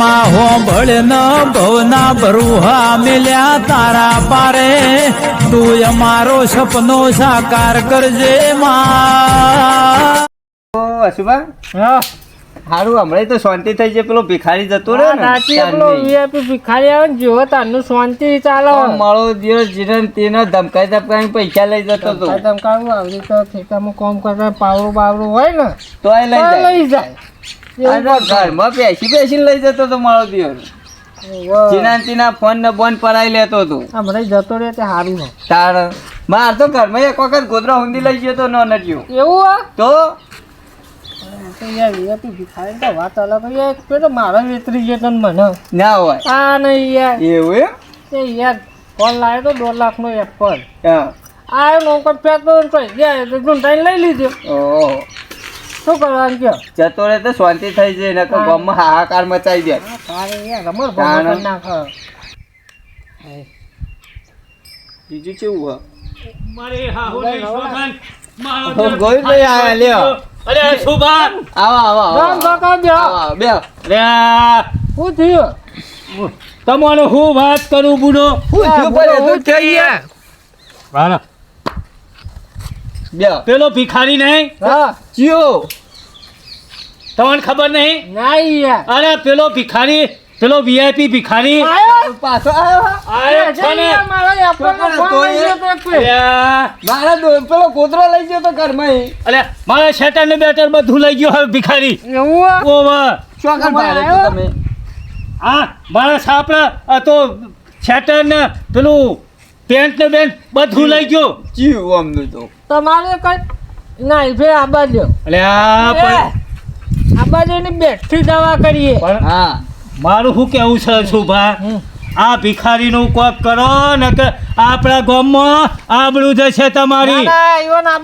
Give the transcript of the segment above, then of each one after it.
માં હોંભળ ન ભવના બરુહા મિલ્યા તારા પારે. તું અમારો સપનો સાકાર કરજે માં. અશુભા? હા. હારું હમણાં તો શાંતિ થઈ છે. પેલો ભિખારી જતો રહ્યો ને. નાચી પેલો વીઆઈપી ભિખારી આવે ને જેવો તારનું શાંતિ ચાલો. મારો દિવસ જીરન તેના ધમકાઈ ધમકાઈ પૈસા લઈ જતો હતો. ધમકાવું આવી તો ખેતરમાં કામ કરતા પાવડું બાવડું હોય ને તો એ લઈ જાય. લઈ જાય. અને ઘરમાં બેસી બેસીને લઈ જતો હતો મારો જીનાંતીના ફોન ને બોન પરાઈ લેતો હતો હમણાં જતો રહે તે સારું ને તાર માર તો ઘરમાં એક વખત ગોદરા ઊંધી લઈ ગયો તો નો નટ્યો એવું તો? વાત અલગ હોય. મારો વેતરી ગયો તને મને. ના હોય. આ નહીં યાર. એવું એ યાર ફોન લાવ્યો તો દોઢ લાખનો એપલ હા. આ નોકર ફેંકતો લઈ લીધો. શું કરવાનું કયો? જતો રહે તો શાંતિ થઈ જાય ને. ગામમાં હાહાકાર મચાઈ દે બીજું કેવું મારી હાહુની શોભન, મારો હો ગોવિંદભાઈ આયા લ્યો. અરે સુભાન આવો આવો આવો રામ કાકા બે આવો, બે. અરે આ! શું થયું? તમને હું વાત કરું બુડો હું આ થયું બોલો, પણ હું એટલું જ થઈ ગયા વાલા બે. પેલો ભિખારી નહીં? હા ચિયો તમને ખબર નહીં? ના યાર. અરે પેલો ભિખારી પેલો વીઆઈપી ભિખારી. પાછો આવ્યો છે ને યાર, મારો પેલો કોતરો લઈ ગયો તો ઘરમાં. અરે મારા શેટર ને બેટર બધું લઈ ગયો હવે ભિખારી. તો આવ્યો? તમે? મારા સાપડા તો શેટર ને પેલું પેન્ટ ને બેન બધું લઈ ગયો. જીવ અમને તો. તમારે કઈ ના એ ફેર આબા દો અલે આ પણ આબા જઈને બેઠી દવા કરીએ. હા. મારું શું કેવું છે શુભા. આ ભિખારીનું કોક કરો ને કે આપણા ગામમાં આબળું જશે તમારી. ના, ના,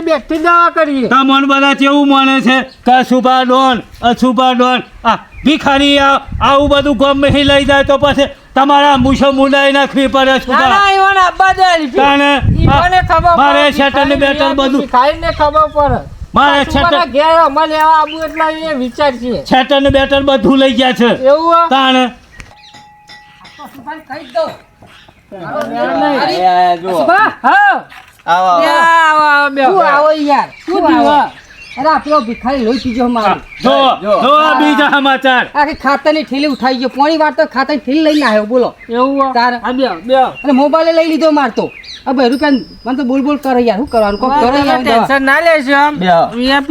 બેઠી દવા કરીએ. તમને બધા કેવું માને છે કે શુભા ડોન અશુભા ડોન. આ ભિખારી આ- આવું બધું ગમે લઈ જાય તો પછી તમારા મૂછો મુંડાઈ નાખવી પડે ના ના ઈવન જાય ફેર. તાણે ઈવને ખબર મારે પડે, શેટર ને બેટર ભિખારી બધું ભિખારીને ખબર પડે મારે શેટર ઘેર અમે લેવા આબુ એટલે એ વિચાર છે શેટર ને બેટર બધું લઈ ગયા છે એવું જુઓ. બા, હા. આવો, આવો. આવો, આવો, આવો યાર શું આવો? અરે આ પેલો ભિખારી લોહી પીજો મારો જો જો. જો બીજા સમાચાર આખી ખાતરની થેલી ઉઠાઈ ગયો પોણી વાર તો ખાતરની ઠેલી લઈને આવ્યો બોલો એવું? તારે. અને મોબાઈલ લઈ લીધો મારતો આ બે રૂપિયા મને તો બોલ બોલ કરે યાર શું કરવાનું કોક કરો યાર ટેન્શન ના લેજો આમ. બેહો. VIP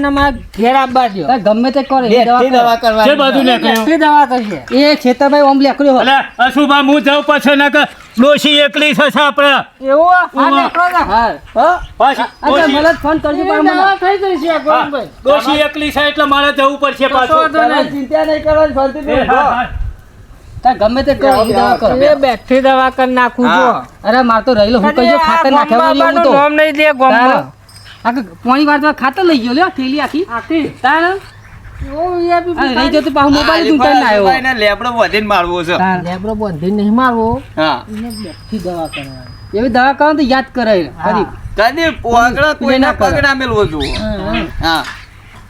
ના માં ઘેર આપવા દો ગમે તે કરે દવા દવા કરે. કરવાની જે બધું નીકળ્યું કેટલી દવા કરશે એ છેતરભાઈ ઓમ લેકડ્યો અલે અશુભા હું જાઉં પછી ના કર ડોશી એકલી છે આપણે એવું આ? હા, ઉવા. નીકળો હા હા પાછી અચ્છા મને ફોન કરજો પણ મને દવા થઈ જશે આ હા, ગોવિંદભાઈ. ડોશી એકલી છે એટલે મારે જવું પડશે પાછું. ચિંતા નહીં કરવાની ફરતી હા. તારે ગમે તે કરો દવા કરો. એ બેઠી દવા કરી નાખું છું. અરે માર તો રહેલો. હું કહીજો ખાતર આ નાખ્યા તો. નામ નહીં દે ગામમાં. આ પોણી વાર તો ખાતર લઈ ગયો લ્યો થેલી આખી. આખી. તારે એવું દવા કરવાની. એવી દવા કરો તો યાદ કરે કદી પોગળા કોઈના ના કરે. પગ ના હા,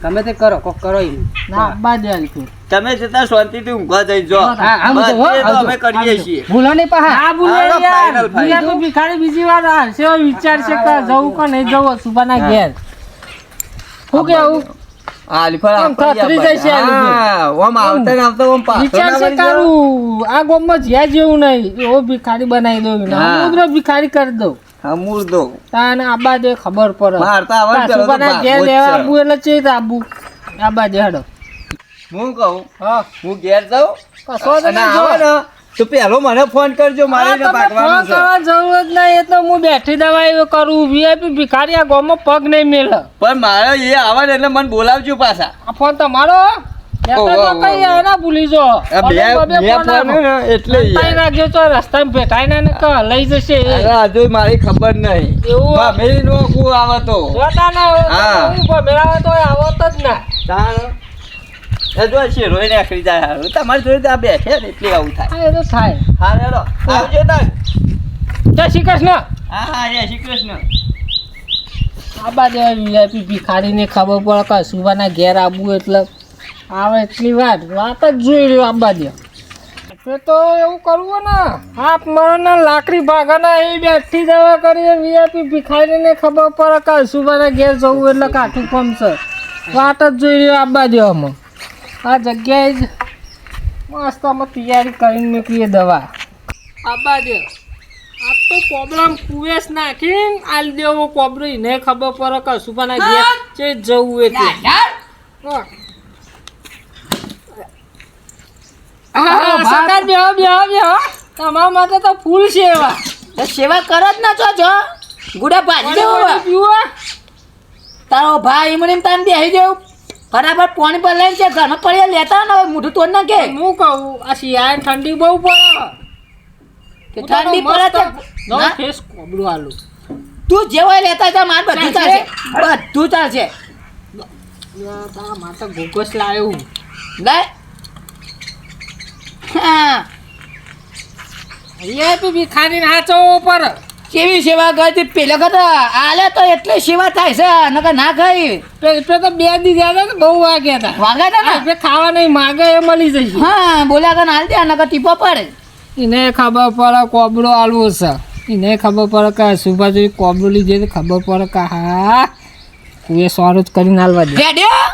હા તે કરો કોક કરો એમ. ના બા દે આલતું. તમે જતા શાંતિથી ઊંઘવા જઈ જો. હા, હા, તો, અમે કરીએ છીએ. ભૂલો નહીં પાહા. હા ભૂલો યાર. ભૂલા તો ભિખારી બીજી વાર આવશે એવો વિચાર છે કે જવું કે નહીં જવું સુભાના ઘેર. શું કેવું? હા આમ થથરી આ ગોમ હા ઓમ આવતા ને આવતા ઓમ પાછો વિચાર ના છે વળી જાઓ. કારું આ ગામમાં જ્યાં જેવું નહીં એવો ભિખારી બનાવી દઉં. ભિખારી કરી દઉં. હા મુર્દો તાને આબા દે ખબર પડે. મારતા આવડે ચલો તો સુભાના ઘેર ભાગવો જ લેવા આબુ એટલે ચેત આબુ? આબા દે હેડો. હું કહું? હા. હું ઘેર જાઉં? આવે ને તો પેલો મને ફોન કરજો મારે ફોન કરવા જરૂર જ નહીં એ તો હું બેઠી દવા એવું કરું વીઆઈપી ભિખારી આ ગામમાં પગ નહીં મેલે. પણ મારે એ આવે ને એટલે મને બોલાવજો પાછા. આ ફોન તમારો મારી ખબર નહીં? ભાભી નો કુ આવે તો. હોય તો આવત જ ના. એ જો જાય હારું. તમારી જોડે આ બેઠે ને એટલે આવું થાય. એ તો થાય. હા હેડો આવજો તાર જય શ્રી કૃષ્ણ. હા હા જય શ્રી કૃષ્ણ. આ બાદ વીઆઈપી ભિખારીને ખબર પડે કે સુવાના ઘેર આવવું એટલે આવે એટલી વાત. વાત જ જોઈ રહ્યો આંબા દે આપણે તો એવું કરવું ને આપ મરણના લાકડી ભાગાના એ બેઠી દવા કરીએ વીઆઈપી ભિખારીને ખબર પડે કે સુબાના ઘેર જવું એટલે કાઠું કામ વાત જ જોઈ રહ્યો આંબા દે અમે આ જગ્યાએ જ મસ્ત અમે તૈયારી કરીને નીકળીએ દવા. આંબા દે આ તો પ્રોબ્લેમ કુવેસ નાખીને આલ દેવો કોબરો. ને ખબર પડે કે સુભાના ઘેર જવું એટલે હા. હા, સરકાર બેહો બેહો બેહો. તમારા માટે તો ફૂલ સેવા. સેવા કરો જ ના છો છો ગુડા ભાજી દેવો પાણી પીવો તારો ભાઈ મને તાન બેહી દેવું બરાબર પાણી પર લઈને છે ઘરમાં પડ્યા લેતા ને હવે મોઢું તોડ નાખે. હું કહું આ શિયાળ ઠંડી બહુ પડે. કે ઠંડી પડે તો નવો ફેસ કોબડું આલું. તું જે લેતા જા માર બધું? ચાલશે? બધું ચાલશે. તારા માતા ગોગસ લાવ્યું લાય હા અહીંયા બી ખાડીને હાચો ઉપર કેવી સેવા કરતી પેલો કરતા આલે તો એટલે સેવા થાય છે નકર ના ખાઈ પે તો બે દી જ્યાદા ને બહુ વાગ્યા હતા. વાગે હતા ને? ખાવા નહીં માગે એ મળી જશે. હા બોલ્યા કર હાલ દે નકર ટીપો પડે. એને ખબર પડે કોબડો આલવો છે. એને ખબર પડે કે સુભાષ કોબડો લીધે તો ખબર પડે કે હા કુએ સોરું જ કરીને હાલવા દે. રેડિયો?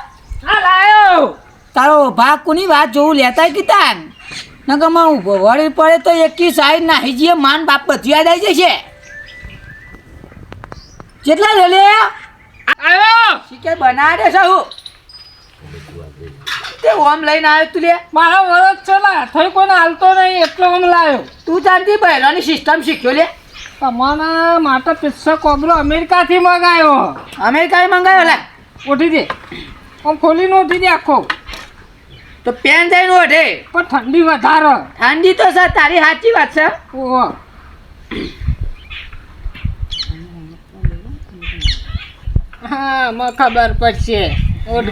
હા લાયો. તારો ભાગ કોની વાત જોવું લેતા કીધા ઊભો વળી પડે તો એકી સાઈડ નાહી જઈએ માન બાપ બધું યાદ આવી જશે. કેટલા લે લે આવ્યો! શીખે બનાવે છે હું. તે ઓમ લઈને આવ્યો તું લે. મારો વરસ છે ને થઈ કોને હાલતો નહીં એટલો ઓમ લાવ્યો તું જાણતી બહેરાની સિસ્ટમ શીખ્યો લે. તમારા માટે પિસ્સો કોબરો અમેરિકાથી મંગાવ્યો અમેરિકાએ મંગાવ્યો લે. ઉઠી દે. આમ ખોલીને ઉઠી દે આખો. તો પેન જઈને ઓઢે. પણ ઠંડી વધારે. ઠંડી તો સર તારી સાચી વાત છે. ઓહો. હા મને ખબર પડશે. ઓઢ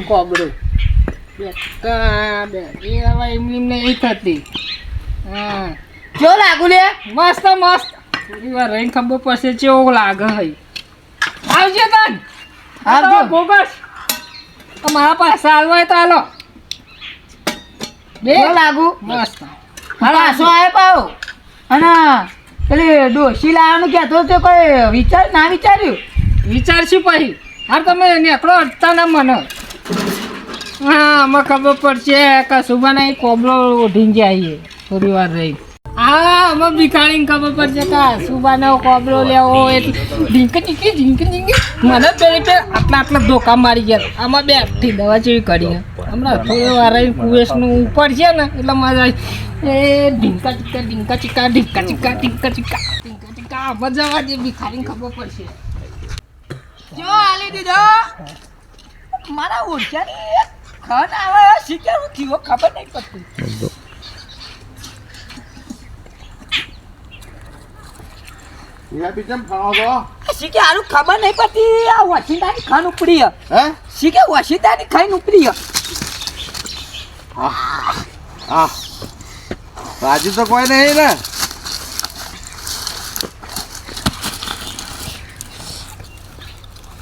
હા. જો લાગુ લે. મસ્ત મસ્ત. થોડી વાર રહીને ખબર પડશે કેવું લાગે હઈ. આવજે તન. આવજો. બોગસ મારા પાસે હાલવા હોય તો હાલો. બે લાગુ. મસ્ત. પાછો આવે પાવ અને પેલી ડોશી લાવવાનું કહેતો તો કોઈ વિચાર ના વિચાર્યું? વિચારશું પછી. હા તમે નીકળો અડતા ના મને. હા અમે ખબર પડશે કે સુબાના એ કોબલો ઓઢીને જઈએ. થોડી વાર રહી. હા અમે ભીખાડીને ખબર પડશે કે સુભાનો કોબલો લેવો એટલે ઢીંક ઢીંકી ઢીંક ઢીંકી. મને પેલી પે આટલા આટલા ધોકા મારી ગયા. આમાં બે દવા જેવી કરી. હમણાં થોડી વાર કુવેશનું ઉપર છે ને એટલે મજા એ ઢીંકા ચીકા ઢીંકા ચીકા ઢીંકા ચીકા ઢીંકા ચીકા ઢીંકા ચીકા મજા આવે જે ભિખારીને ખબર પડશે. જો આલી દીધો. મારા ઓછાની ખન આવે શીખે હું થયો ખબર નહીં પડતી. શીખે ખબર નહીં પડતી આ વસીદાની ખાન ઉપડી હે. હે? શીખે વસીદાની ખાઈને ઉપડી હા રાજી તો કોઈ નહીં ને.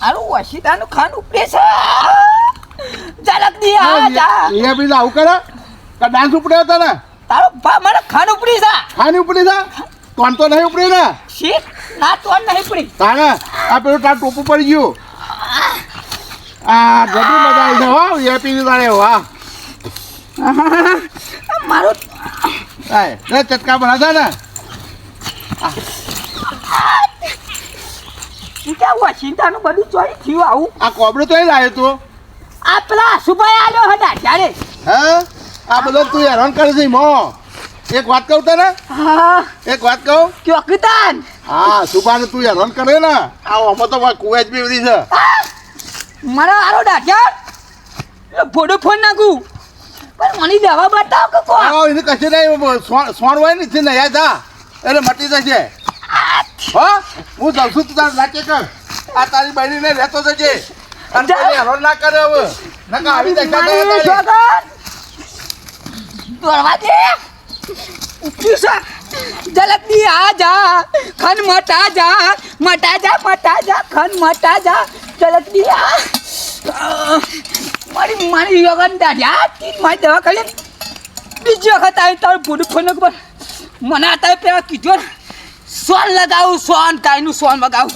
હારું વસીદાનું ખાન ઉપડે છે. ઝલક દી આ જા. એ બી લાવ કરે. કે ડાન્સ ઉપડે હતા ને તારો ભા મને ખાન ઉપડી જા ખાન ઉપડી જા કોણ તો નહીં ઉપડી ને? શીખ ના તો નહીં ઉપડી. તારે? આ પેલું તાર ટોપું પડી ગયું. આ ગડી મજા આવી છે હો એ પી તારે વાહ મારું લે ચટકા બનાવતા ને. શીખે વસીદાનું બધું ચોરી થયું આવું? આ કોબડું તો લાવ્યો તો. આ પેલા સુભાઈ આવ્યો હતા ત્યારે હા? આ બધો તું હેરાન કરે છે મો. એક વાત કહું તને? હા. એક વાત કહું? ચોકીદાર હા સુભાને તું હેરાન કરે ને. આ ઓમાં તો કુવેજ બી બધી છે. મારો આરો ડાક્ટર ફોટો ફોન નાખું. પણ મને દવા બતાવ કે કો આવો એને કશે નહીં સોણ હોય ને ને યાદ જા એટલે મટી જશે. હો હું જાઉં છું તું તાર નાચે કર. આ તારી બહેનીને રહેતો જજે. અને જા. કોઈ ના કરે હવે. નકા આવી દેખા તારી. દોડવા દે. ઉઠ્યું છે. જલદી આ જા ખન મટા જા મટા જા મટા જા ખન મટા જા. જલદી આ. મારી મારી આ તીન મારી દવા કરી બીજી વખત આવી તારું પૂરું ફોન પર મને આ તારે પેલા કીધો ને, સોન લગાવું સોન તાઈનું સોન લગાવું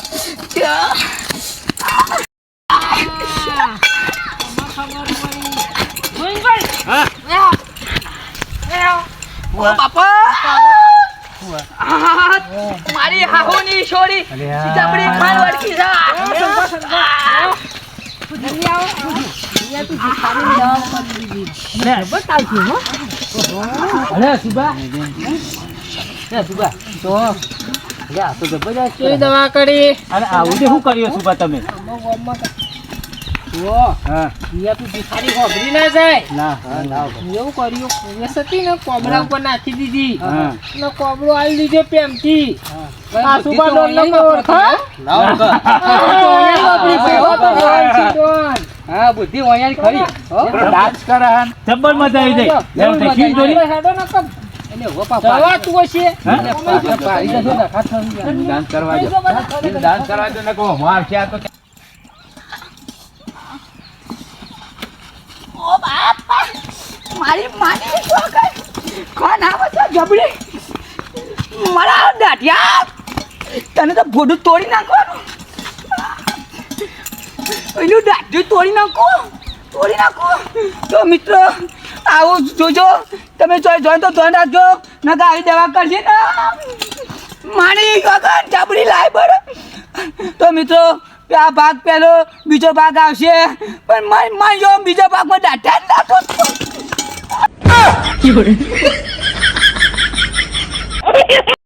મારી હાહોની છોડી જબરી ખાન વળકી અરે સુબા અરે સુબા તો અરે આ તો જબરજસ્ત કેવી દવા કરી? અને આવું શું કર્યું સુભા તમે? જો હા. અહીંયા તું ભિખારી હોભરી ના જાય. ના એવું કર્યું. હતી ને કોબરા ઉપર નાખી દીધી. હા. કોબરો આવી દીધો પેમથી આ સુબા ઓળખા. હા બુદ્ધિ અહીંયા ખરી. હો? ડાન્સ કરે હન. જબ્બર મજા આવી જાય. એમ તે ખીર જોડી એટલે હો પાપા. દવા તું હશે? પાડી જશો ને ખાત ડાન્સ કરવા દો ડાન્સ કરવા દો ને કો માર છે આ તો ઓ બાપા મારી માની છોકર કોણ આવે છે જબડી મારા દાઢિયા? તને તો ભોડું તોડી નાખવાનું. એનું દાઢિયું તોડી નાખો. તોડી નાખો. તો મિત્રો આવું જોજો. તમે જોઈ જોઈ તો ધ્યાન રાખજો. નકા આવી દવા કરશે ને. માણી વગર જબરી લાય બરાબર તો મિત્રો આ ભાગ પહેલો બીજો ભાગ આવશે. પણ મારી મારી જો બીજો ભાગમાં દાઢા જ નાખો.